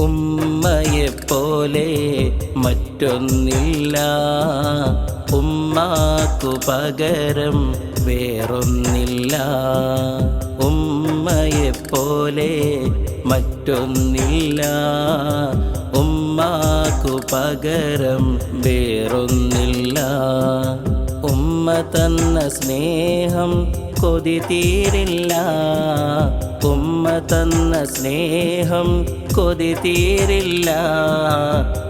ഉമ്മയെപ്പോലെ മറ്റൊന്നില്ല. ഉമ്മാക്കു പകരം വേറൊന്നില്ല. ഉമ്മയെപ്പോലെ മറ്റൊന്നില്ല. ഉമ്മാക്കു പകരം വേറൊന്നില്ല. ഉമ്മ തന്ന സ്നേഹം കൊതി തീരില്ല. ഉമ്മ തന്ന സ്നേഹം കൊതി തീരില്ല.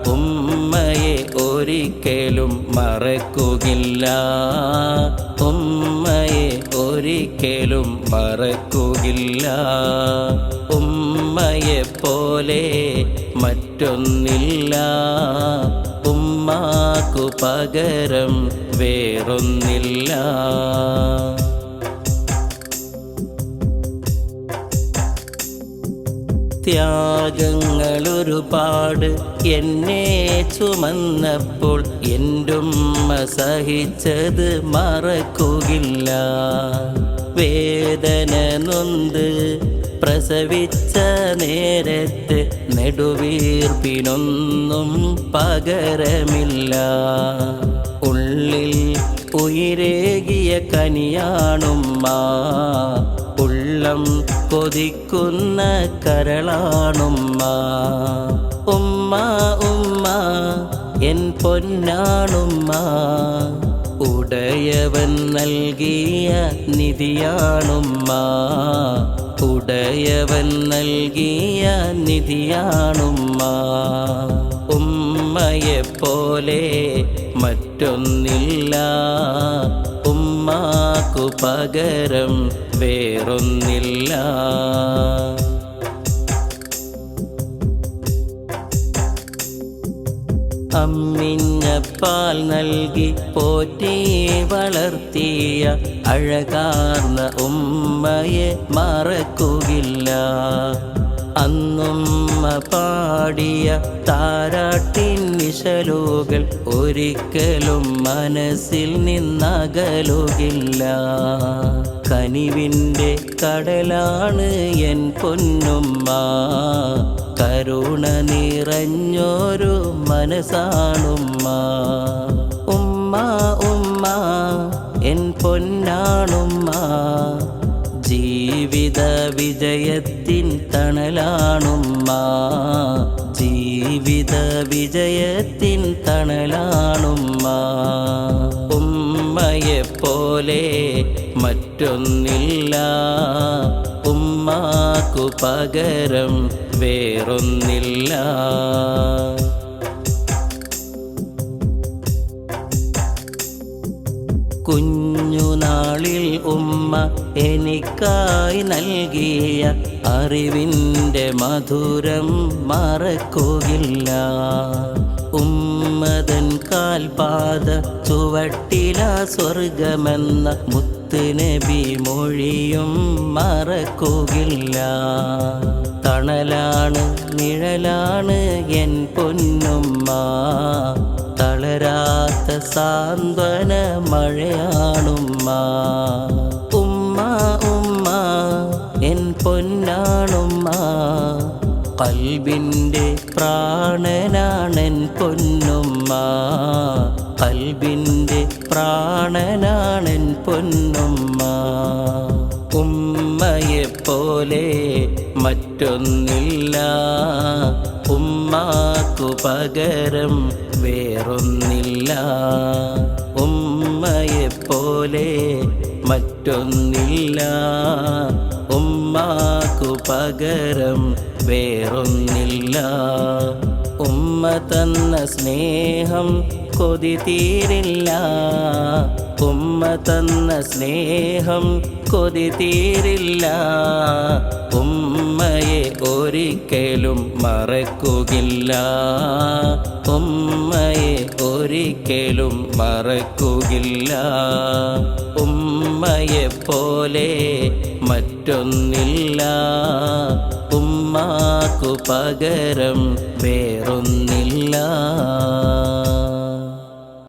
ഉമ്മയെ ഒരിക്കലും മറക്കുകില്ല. ഉമ്മയെ ഒരിക്കലും മറക്കുകില്ല. ഉമ്മയെ പോലെ മറ്റൊന്നില്ല. ഉമ്മാക്കു പകരം വേറൊന്നില്ല. ത്യാഗങ്ങളൊരുപാട് എന്നെ ചുമന്നപ്പോൾ എന്റുമ്മ സഹിച്ചത് മറക്കുകില്ല വേദന നൊന്ത് പ്രസവിച്ച നേരത്ത് നെടുവീർപ്പിനൊന്നും പകരമില്ല. ഉള്ളിൽ ഉയരേകിയ കനിയാണുമ്മ. ഉള്ളം കൊതിക്കുന്ന കരളാണുമ്മ. ഉമ്മ ഉമ്മ എൻ പൊന്നാണുമ്മ. ഉടയവൻ നൽകിയ നിധിയാണുമ്മ. ഉടയവൻ നൽകിയ നിധിയാണുമ്മ. ഉമ്മയെപ്പോലെ മറ്റൊന്നില്ല. ഉമ്മാക്കു പകരം വേറൊന്നില്ല. അമ്മിഞ്ഞപ്പാൽ നൽകി പോറ്റി വളർത്തിയ അഴകാർന്ന ഉമ്മയെ മറക്കുകില്ല. അന്നുമ്മ പാടിയ താരാട്ടിൻ വിശലുകൾ ഒരിക്കലും മനസ്സിൽ നിന്നകലുകില്ല. കനിവിന്റെ കടലാണ് എൻ പൊന്നുമ്മ. കരുണ നിറഞ്ഞൊരു മനസ്സാണുമ്മ ഉമ്മ ഉമ്മ എൻ പൊന്നാണുമ്മ. ജീവിത വിജയത്തിൻ തണലാണുമ്മ. ജീവിത വിജയത്തിൻ തണലാണുമ്മ. ഉമ്മയെപ്പോലെ മറ്റൊന്നില്ല. ഉമ്മാക്കു പകരം വേറൊന്നില്ല. കുഞ്ഞുനാളിൽ ഉമ്മ എനിക്കായി നൽകിയ അറിവിന്റെ മധുരം മറക്കുകില്ല. ഉമ്മതൻ കാൽപാത ചുവട്ടില സ്വർഗമെന്ന മുത്തുനബി മൊഴിയും മറക്കുകില്ല. തണലാണ് നിഴലാണ് എൻ പൊന്നുമ്മ. തളരാത്ത സാന്ത്വന മഴയാണുമ്മ ഉമ്മ ഉമ്മ എൻ പൊന്നാണുമ്മ കൽബിന്റെ പ്രാണനാണെൻ പൊന്നുമ്മ കൽബിന്റെ പ്രാണനാണെൻ പൊന്നുമ്മ ഉമ്മയെപ്പോലെ മറ്റൊന്നില്ല. ഉമ്മാക്കു പകരം വേറൊന്നില്ല. ഉമ്മയെപ്പോലെ മറ്റൊന്നില്ല. ഉമ്മാക്കു പകരം വേറൊന്നില്ല. ഉമ്മ തന്ന സ്നേഹം കൊതി തീരില്ല. ഉമ്മ തന്ന സ്നേഹം കൊതി തീരില്ല. ഉമ്മയെ ഒരിക്കലും മറക്കുകില്ല ഉമ്മയെ ഒരിക്കലും മറക്കുകില്ല ഉമ്മയെ പോലെ മറ്റൊന്നില്ല. ഉമ്മാക്കു പകരം വേറൊന്നില്ല.